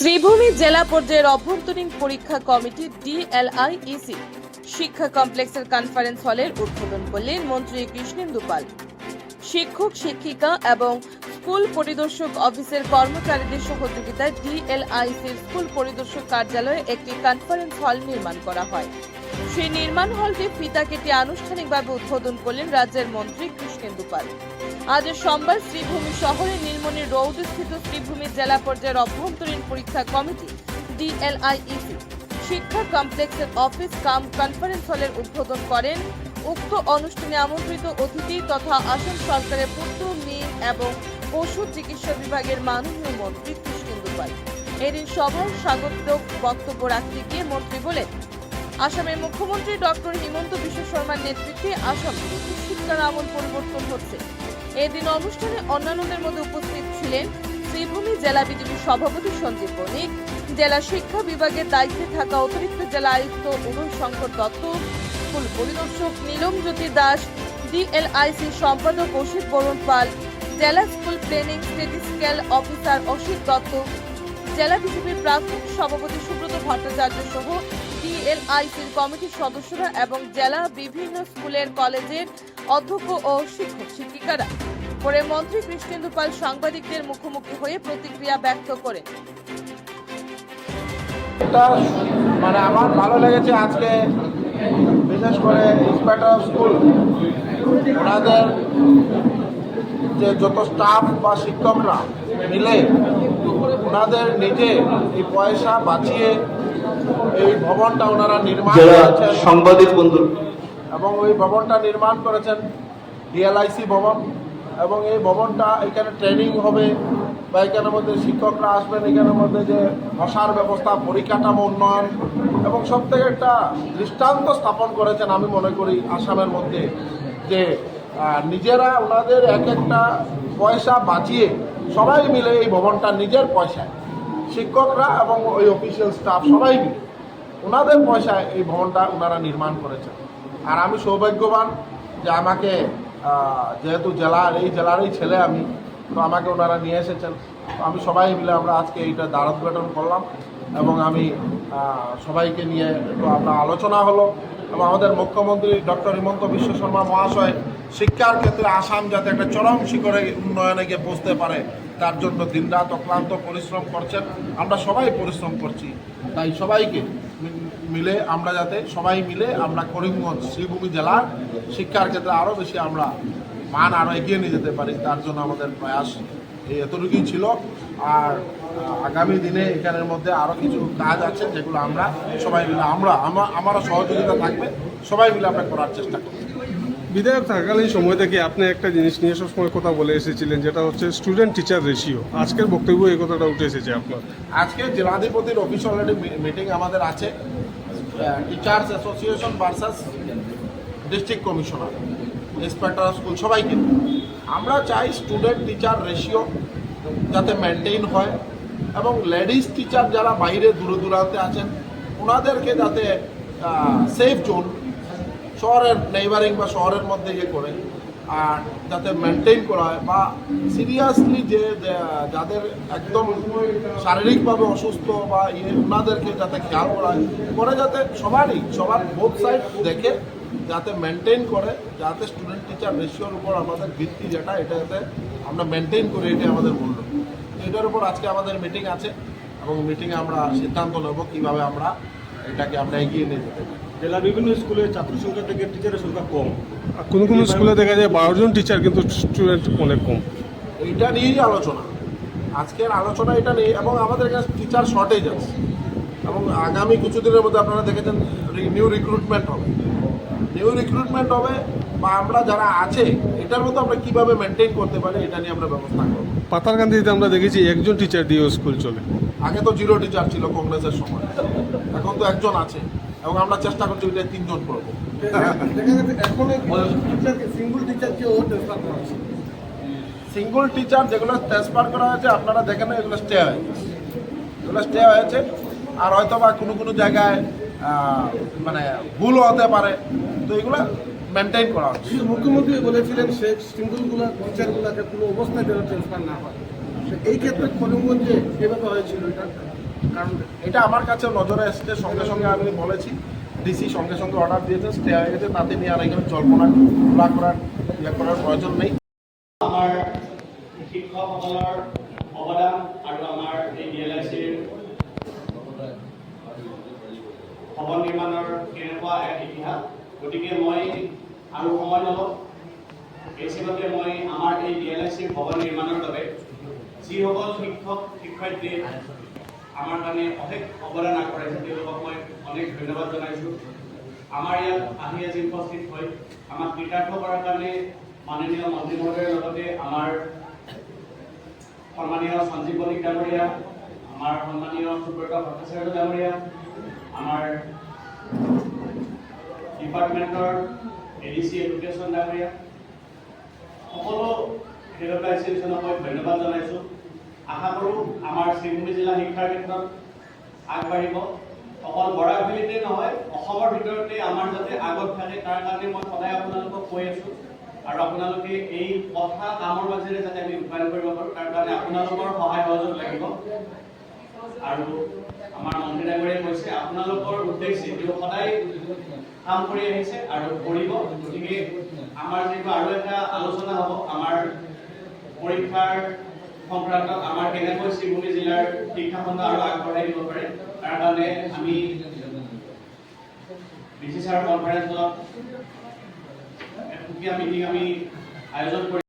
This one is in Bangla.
শ্রীভূমি জেলা পর্যায়ের অভ্যন্তরীণ পরীক্ষা কমিটি ডিএলআইইসি শিক্ষা কমপ্লেক্সের কনফারেন্স হলের উদ্বোধন করলেন মন্ত্রী কৃষ্ণেন্দু পাল। শিক্ষক, শিক্ষিকা এবং স্কুল পরিদর্শক অফিসের কর্মচারীদের সহযোগিতায় ডিএলআইসির স্কুল পরিদর্শক কার্যালয়ে একটি কনফারেন্স হল নির্মাণ করা হয়। সেই নির্মাণ হলটি ফিতা কেটে আনুষ্ঠানিকভাবে উদ্বোধন করলেন রাজ্যের মন্ত্রী কৃষ্ণেন্দু পাল। আজ সোমবার শ্রীভূমি শহরের নীলমণি রোড স্থিত শ্রীভূমি জেলা পর্যায়ের অভ্যন্তরীণ পরীক্ষা কমিটি ডিএলআইইসি শিক্ষা কমপ্লেক্সের অফিস কাম কনফারেন্স হলের উদ্বোধন করেন উক্ত অনুষ্ঠানে আমন্ত্রিত অতিথি তথা আসাম সরকারের পূর্ত মিল এবং পশু চিকিৎসা বিভাগের মাননীয় মন্ত্রী কৃষ্ণেন্দু পাল। এদিন সভায় স্বাগত বক্তব্য রাখতে গিয়ে মন্ত্রী বলেন আসামের মুখ্যমন্ত্রী ডক্টর হিমন্ত বিশ্ব শর্মার নেতৃত্বে আসাম শিক্ষার আমল পরিবর্তন হচ্ছে। এদিন অনুষ্ঠানে অন্যান্যদের মধ্যে উপস্থিত ছিলেন শ্রীভূমি জেলা বিজেপির সভাপতি সঞ্জীব বণিক, জেলা শিক্ষা বিভাগের দায়িত্বে থাকা অতিরিক্ত জেলা আয়ুক্ত উদয় শঙ্কর দত্ত, স্কুল পরিদর্শক নীলম জ্যোতি দাস, ডিএলআইসি সম্পাদক অসিত বরুণ পাল, জেলা school planning statistical officer Asit Dutta, জেলা বিজেপির প্রাক্তন সভাপতি সুব্রত ভট্টাচার্য সহ ডিএলআইসির কমিটির সদস্যরা এবং জেলা বিভিন্ন স্কুলের কলেজের অধ্যক্ষ ও শিক্ষক শিক্ষিকারা। পরে মন্ত্রী কৃষ্ণেন্দু পাল সাংবাদিকদের মুখোমুখি হয়ে প্রতিক্রিয়া ব্যক্ত করেন। মানে আমার ভালো লেগেছে আজকে, বিশেষ করে ইন্সপেক্টর অফ স্কুল। ওনাদের যে যত স্টাফ বা শিক্ষকরা মিলে ওনাদের নিজে এই পয়সা বাঁচিয়ে এই ভবনটা ওনারা নির্মাণ করেছেন। সাংবাদিক বন্ধু। এবং ওই ভবনটা নির্মাণ করেছেন ডিএলআইসি ভবন। এবং এই ভবনটা এখানে ট্রেনিং হবে বা এখানের মধ্যে শিক্ষকরা আসবেন এখানের মধ্যে যে বসার ব্যবস্থা পরিকাঠামো উন্নয়ন এবং সব থেকে একটা দৃষ্টান্ত স্থাপন করেছেন আমি মনে করি আসামের মধ্যে যে নিজেরা ওনাদের এক একটা পয়সা বাঁচিয়ে সবাই মিলে এই ভবনটা নিজের পয়সায় শিক্ষকরা এবং ওই অফিসিয়াল স্টাফ সবাই মিলে। ওনাদের পয়সায় এই ভবনটা ওনারা নির্মাণ করেছেন। আর আমি সৌভাগ্যবান যে আমাকে যেহেতু জেলার, এই জেলারই ছেলে আমি, তো আমাকে ওনারা নিয়ে এসেছেন। তো আমি সবাই মিলে আমরা আজকে এইটা দ্বার উদ্ঘাটন করলাম এবং আমি সবাইকে নিয়ে একটু আমরা আলোচনা হলো এবং আমাদের মুখ্যমন্ত্রী ডক্টর হিমন্ত বিশ্ব শর্মা মহাশয় শিক্ষার ক্ষেত্রে আসাম যাতে একটা চরম শিখরে উন্নয়নে গিয়ে পৌঁছতে পারে, তার জন্য দিনরাত অক্লান্ত পরিশ্রম করছেন। আমরা সবাই পরিশ্রম করছি। তাই সবাইকে মিলে আমরা যাতে সবাই মিলে আমরা করিমগঞ্জ, শ্রীভূমি জেলার শিক্ষার ক্ষেত্রে আরও বেশি আমরা মান আরও এগিয়ে নিয়ে যেতে পারি, তার জন্য আমাদের প্রয়াস এই এতটুকুই ছিল। আর আগামী দিনে এখানের মধ্যে আরও কিছু কাজ আছে যেগুলো আমরা সবাই মিলে, আমরা, আমা- আমারও সহযোগিতা থাকবে। সবাই মিলে আমরা করার চেষ্টা করব। বিধায়ক থাকাকালীন সময় থেকে আপনি একটা জিনিস নিয়ে সবসময় কথা বলে এসেছিলেন, যেটা হচ্ছে স্টুডেন্ট টিচার রেশিও আজকের বক্তব্য এই কথাটা উঠে এসেছে আপনার। আজকে জেলাধিপতির অফিস অলরেডি মিটিং আমাদের আছে। Teachers association versus district commissioner inspector school সবাইকে। আমরা চাই স্টুডেন্ট টিচার রেশিও যাতে মেনটেন হয় এবং লেডিস টিচার যারা বাইরে দূরে দূরান্তে আছেন, ওনাদেরকে যাতে সেফ জোন শহরের নেইবারিং বা শহরের মধ্যে ইয়ে করে, আর যাতে মেনটেন করা হয় বা সিরিয়াসলি যে যাদের একদম শারীরিকভাবে অসুস্থ বা ইয়ে ওনাদেরকে যাতে খেয়াল করা হয় করে যাতে সবারই, সবার বোথ সাইড দেখে, যাতে মেনটেন করে, যাতে স্টুডেন্ট টিচার রেশিওর উপর আমাদের ভিত্তি যেটা, এটা যাতে আমরা মেনটেন করি, এটাই আমাদের মূল্য এটার উপর আজকে আমাদের মিটিং আছে এবং মিটিংয়ে আমরা সিদ্ধান্ত নেব কীভাবে আমরা এটাকে আমরা এগিয়ে নিয়ে যেতে পারি। জেলার বিভিন্ন স্কুলে ছাত্র সংখ্যা থেকে টিচারের সংখ্যা কম। আর কোনো কোনো স্কুলে দেখা যায় বারো জন টিচার কিন্তু স্টুডেন্ট অনেক কম। এইটা নিয়েই আলোচনা। আজকের আলোচনা এটা নিয়ে এবং আমাদের কাছে টিচার শর্টেজ আছে। এবং আগামী কিছুদিনের মধ্যে আপনারা দেখেছেন নিউ রিক্রুটমেন্ট হবে। নিউ রিক্রুটমেন্ট হবে বা আমরা যারা আছে এটার মধ্যে আমরা কীভাবে মেনটেন করতে পারি এটা নিয়ে আমরা ব্যবস্থা করব। পাতারকান্দিতে আমরা দেখেছি একজন টিচার দিয়েও স্কুল চলে। আগে তো জিরো টিচার ছিল কংগ্রেসের সময়। এখন তো একজন আছে। এবং আমরা চেষ্টা করছি ওইটা তিনজন করব। সিঙ্গল টিচার যেগুলো ট্রান্সফার করা হয়েছে আপনারা দেখেন এগুলো স্টে হয়ে গেছে এগুলো স্টে হয়েছে আর হয়তো বা কোনো কোনো জায়গায় মানে ভুলও হতে পারে। তো এগুলো মেনটেন করা হচ্ছে। মুখ্যমন্ত্রী বলেছিলেন সে সিঙ্গলগুলো টিচারগুলোকে কোনো অবস্থায় যেন ট্রান্সফার না হয়। এই ক্ষেত্রে করিমগঞ্জে যেভাবে হয়েছিল এটা? কারণ এটা আমার কাছে নজরে এসছে, সঙ্গে সঙ্গে আমি বলেছি ডিসি সঙ্গে সঙ্গে অর্ডার দিয়েছে স্টে হয়ে গেছে, তাতে নিয়ে আর এখানে জল্পনা খোলা করার ইয়ে করার প্ৰয়োজন নেই। আমাৰ শিক্ষকসকলৰ আৰু আমাৰ এই এল আই চিৰ ভৱন নিৰ্মাণৰ কেনেকুৱা এক ইতিহাস। গতিকে মই আৰু সময় নলওঁ। এই হিচাপতে মই আমাৰ এই ডি এল আই চিৰ ভৱন নিৰ্মাণৰ যিসকল শিক্ষক শিক্ষয়িত্ৰীয়ে আমাৰ কাৰণে অশেষ অৱদান আগবঢ়াইছে তেওঁলোকক মই অনেক ধন্যবাদ জনাইছোঁ। আমাৰ ইয়াত আহি আজি উপস্থিত হৈ আমাক কৃতাৰ্থ কৰাৰ কাৰণে মাননীয় মন্ত্ৰী মহোদয়ৰ লগতে আমাৰ সন্মানীয় সঞ্জীৱ বণিক ডাঙৰীয়া আমাৰ সন্মানীয় সুব্ৰত ভট্টাচাৰ্য ডাঙৰীয়া আমাৰ ডিপাৰ্টমেণ্টৰ এ ডি চি এডুকেশ্যন ডাঙৰীয়া সকলো মই ধন্যবাদ জনাইছোঁ। আশা কৰোঁ আমাৰ শ্ৰীভূমি জিলা শিক্ষাৰ ক্ষেত্ৰত আগবাঢ়িব। অকল বৰাকভেলীতে নহয়, অসমৰ ভিতৰতে আমাৰ যাতে আগত থাকে, তাৰ কাৰণে মই সদায় আপোনালোকক কৈ আছোঁ। আৰু আপোনালোকে এই কথা কামৰ মাজেৰে যাতে আমি ৰূপায়ণ কৰিব পাৰোঁ, তাৰ কাৰণে আপোনালোকৰ সহায় সহযোগ লাগিব। আৰু আমাৰ মন্ত্ৰী কৈছে, আপোনালোকৰ উদ্দেশ্যে তেওঁ সদায় কাম কৰি আহিছে আৰু কৰিব। গতিকে আমাৰ যিটো আৰু এটা আলোচনা হ'ব, আমাৰ পৰীক্ষাৰ সংক্ৰান্তত আমাৰ কেনেকৈ শ্ৰীভূমি জিলাৰ শিক্ষাখণ্ড আৰু আগবঢ়াই দিব পাৰে তাৰ কাৰণে আমি বিচি ছাৰ কনফাৰেন্স হলত এক সুকীয়া মিটিং আমি আয়োজন কৰি